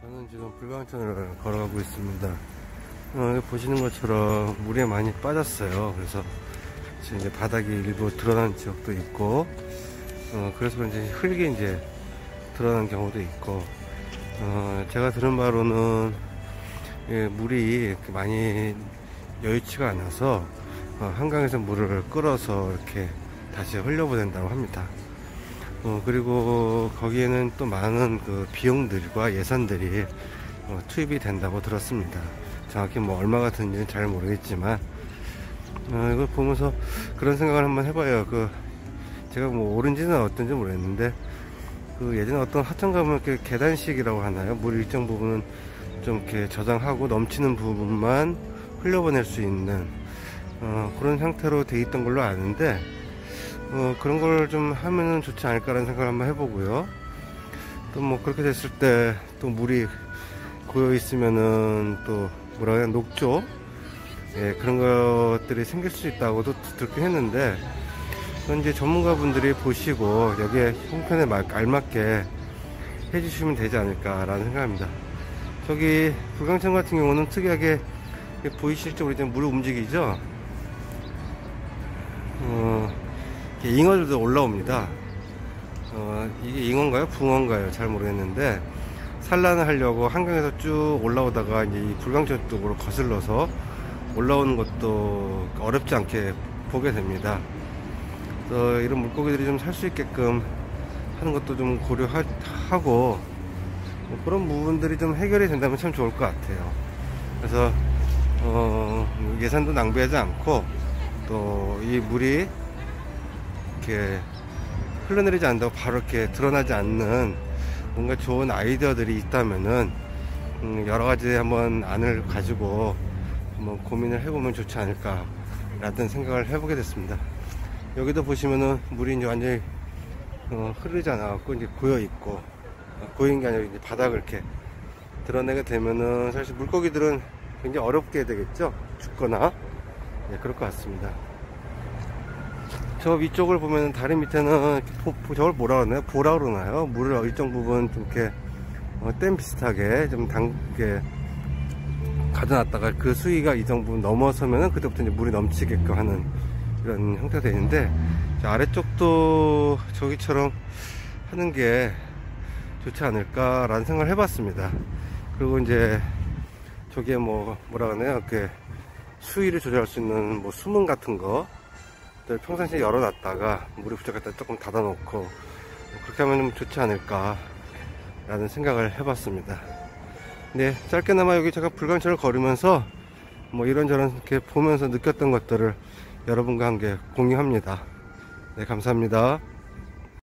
저는 지금 불광천을 걸어가고 있습니다. 어, 보시는 것처럼 물에 많이 빠졌어요. 그래서 지금 이제 바닥이 일부 드러난 지역도 있고, 어, 그래서 그런지 흙이 이제 드러난 경우도 있고, 어, 제가 들은 바로는 예, 물이 많이 여유치가 않아서 어, 한강에서 물을 끌어서 이렇게 다시 흘려보낸다고 합니다. 어, 그리고 거기에는 또 많은 그 비용들과 예산들이 어, 투입이 된다고 들었습니다. 정확히 뭐 얼마가 드는지는 잘 모르겠지만 어, 이걸 보면서 그런 생각을 한번 해봐요. 그 제가 뭐 옳은지는 어떤지 모르겠는데 그 예전에 어떤 하천 가면 이렇게 계단식이라고 하나요? 물 일정 부분은 좀 이렇게 저장하고 넘치는 부분만 흘려보낼 수 있는 어, 그런 형태로 돼 있던 걸로 아는데 어, 그런 걸 좀 하면은 좋지 않을까라는 생각을 한번 해보고요. 또 뭐 그렇게 됐을 때 또 물이 고여 있으면은 또 뭐라 해야 녹조 예, 그런 것들이 생길 수 있다고도 듣긴 했는데 이제 전문가분들이 보시고 여기에 형편에 막 알맞게 해주시면 되지 않을까라는 생각합니다. 저기 불광천 같은 경우는 특이하게 보이실지 모르지만 물이 움직이죠. 잉어들도 올라옵니다. 어, 이게 잉어인가요? 붕어인가요? 잘 모르겠는데 산란을 하려고 한강에서 쭉 올라오다가 이제 이 불광천 쪽으로 거슬러서 올라오는 것도 어렵지 않게 보게 됩니다. 그래서 이런 물고기들이 좀 살 수 있게끔 하는 것도 좀 고려하고 뭐 그런 부분들이 좀 해결이 된다면 참 좋을 것 같아요. 그래서 어, 예산도 낭비하지 않고 또 이 물이 이렇게 흘러내리지 않는다고 바로 이렇게 드러나지 않는 뭔가 좋은 아이디어들이 있다면은 음, 여러 가지 한번 안을 가지고 한번 고민을 해보면 좋지 않을까 라는 생각을 해보게 됐습니다. 여기도 보시면은 물이 이제 완전히 어, 흐르지 않아 갖고 이제 고여 있고 고인 게 아니라 이제 바닥을 이렇게 드러내게 되면은 사실 물고기들은 굉장히 어렵게 되겠죠? 죽거나. 네, 그럴 것 같습니다 저 위쪽을 보면 다리 밑에는 보, 저걸 뭐라 그러나요 보라 그러나요 물을 일정 부분 좀 이렇게 어, 댐 비슷하게 좀 당게 가져놨다가 그 수위가 이 정도 넘어서면은 그때부터 이제 물이 넘치게끔 하는 이런 형태가 되는데 아래쪽도 저기처럼 하는 게 좋지 않을까라는 생각을 해봤습니다. 그리고 이제 저기에 뭐 뭐라 그러나요? 그 수위를 조절할 수 있는 뭐 수문 같은 거 평상시에 열어놨다가 물이 부족할 때 조금 닫아놓고 뭐 그렇게 하면 좋지 않을까 라는 생각을 해봤습니다. 네, 짧게나마 여기 제가 불광천을 걸으면서 뭐 이런저런 이렇게 보면서 느꼈던 것들을 여러분과 함께 공유합니다. 네, 감사합니다.